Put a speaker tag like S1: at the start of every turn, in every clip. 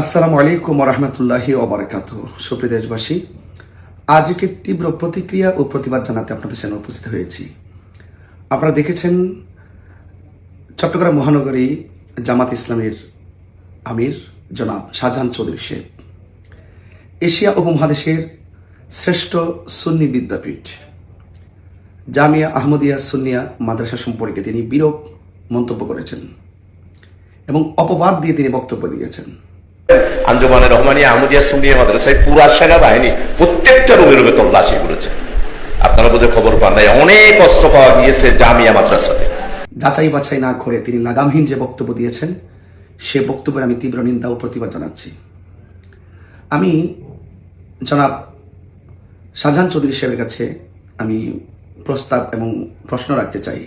S1: আসসালামু আলাইকুম রহমতুল্লাহি ওবরাকাত সুপ্রিয় দেশবাসী আজকে তীব্র প্রতিক্রিয়া ও প্রতিবাদ জানাতে আপনাদের সামনে উপস্থিত হয়েছি। আপনারা দেখেছেন চট্টগ্রাম মহানগরী জামাত ইসলামের আমির জনাব শাহজাহান চৌধুরী শেখ এশিয়া উপমহাদেশের শ্রেষ্ঠ সুন্নি বিদ্যাপীঠ, জামিয়া আহমদিয়া সুন্নিয়া মাদ্রাসা সম্পর্কে তিনি বিরূপ মন্তব্য করেছেন এবং অপবাদ দিয়ে তিনি বক্তব্য দিয়েছেন।
S2: আঞ্জুমানের রহমানিয়া আহমদিয়া সুন্নিয়া মাদ্রাসায় পুরা সেনাবাহিনী প্রত্যেকটা রুমে রুমে তল্লাশি করেছে। আপনারা বোধহয় খবর পান নাই, অনেক অস্ত্র পাওয়া গিয়েছে জামিয়া মাদ্রাসাতে।
S1: যাচাই বাছাই না করে তিনি লাগামহীন যে বক্তব্য দিয়েছেন, সে বক্তব্যের আমি তীব্র নিন্দা ও প্রতিবাদ জানাচ্ছি। আমি জনাব শাহজাহান চৌধুরী সাহেবের কাছে আমি প্রস্তাব এবং প্রশ্ন রাখতে চাই।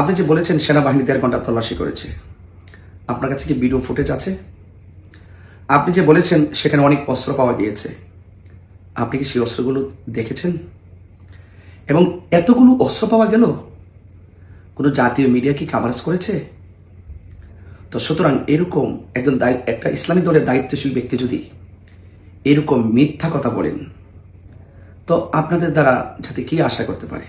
S1: আপনি যে বলেছেন, সেনাবাহিনী দেড় ঘণ্টা তল্লাশি করেছে। আপনার কাছে কি ভিডিও ফুটেজ আছে? আপনি যে বলেছেন, সেখানে অনেক অস্ত্র পাওয়া গিয়েছে। আপনি কি সেই অস্ত্রগুলো দেখেছেন? এবং এতগুলো অস্ত্র পাওয়া গেল? কোনো জাতীয় মিডিয়া কি কাভারেজ করেছে? তো সুতরাং এরকম একজন একটা ইসলামী দলের দায়িত্বশীল ব্যক্তি যদি এরকম মিথ্যা কথা বলেন, তো আপনাদের দ্বারা যাতে কি আশা করতে পারে?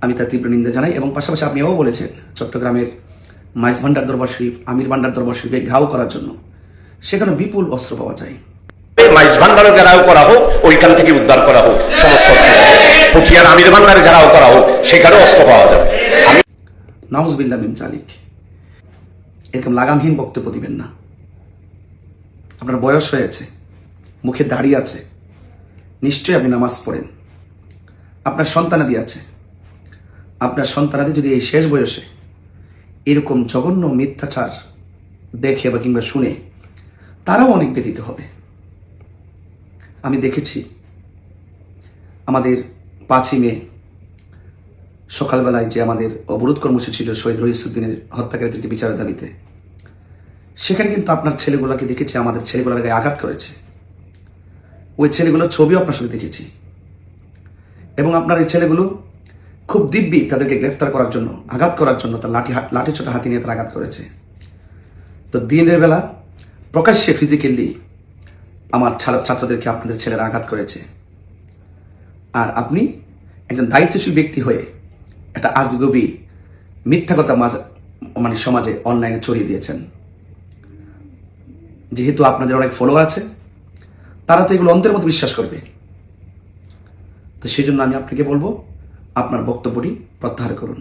S1: আমি তার তীব্র নিন্দা জানাই এবং পাশাপাশি আপনি এও বলেছেন, চট্টগ্রামের মাইজ ভান্ডার দরবার শরীফ আমির ভান্ডার দরবার শরীফে ঘাও করার জন্য। সেখানে বিপুল অস্ত্র পাওয়া যায়।
S2: মাইজ ভান্ডারের ঘেরাও করা হোক ওইখান থেকে উদ্ধার করা হোক সমস্ত পুঠিয়ার আমির ভান্ডারের ঘেরাও করা হোক সেখানে অস্ত্র পাওয়া যাবে।
S1: নাউজবিল্লা মিন জালিক এরকম লাগামহীন বক্তব্য দিবেন না। আপনার বয়স হয়েছে মুখে দাড়ি আছে নিশ্চয়ই আপনি নামাজ পড়েন। আপনার সন্তানাদি আছে। আপনার সন্তানাদি যদি এই শেষ বয়সে এরকম জঘন্য মিথ্যাচার দেখে বা কিংবা শুনে তারাও অনেক ব্যতীত হবে। আমি দেখেছি আমাদের পাঁচই মে সকালবেলায় যে আমাদের অবরোধ কর্মসূচি ছিল শহীদ রহিসুদ্দিনের হত্যাকারীদেরকে বিচারের দাবিতে, সেখানে কিন্তু আপনার ছেলেগুলোকে দেখেছি, আমাদের ছেলেগুলোর গায়ে আঘাত করেছে। ওই ছেলেগুলোর ছবিও আপনার সাথে দেখেছি। এবং আপনার এই ছেলেগুলো খুব দিব্যি তাদেরকে গ্রেফতার করার জন্য, আঘাত করার জন্য তার লাঠি লাঠি ছোট হাতি নিয়ে তারা আঘাত করেছে। তো দিনের বেলা প্রকাশ্যে ফিজিক্যালি আমার ছাত্র- ছাত্রদেরকে আপনাদের ছেলেরা আঘাত করেছে। আর আপনি একজন দায়িত্বশীল ব্যক্তি হয়ে একটা আজগবি মিথ্যা কথা মানে সমাজে অনলাইনে ছড়িয়ে দিয়েছেন। যেহেতু আপনাদের অনেক ফলোয়ার আছে, তারা তো এগুলো অন্তের মতো বিশ্বাস করবে। তো সেই জন্য আমি আপনাকে বলব আপনার বক্তব্যটি প্রত্যাহার করুন।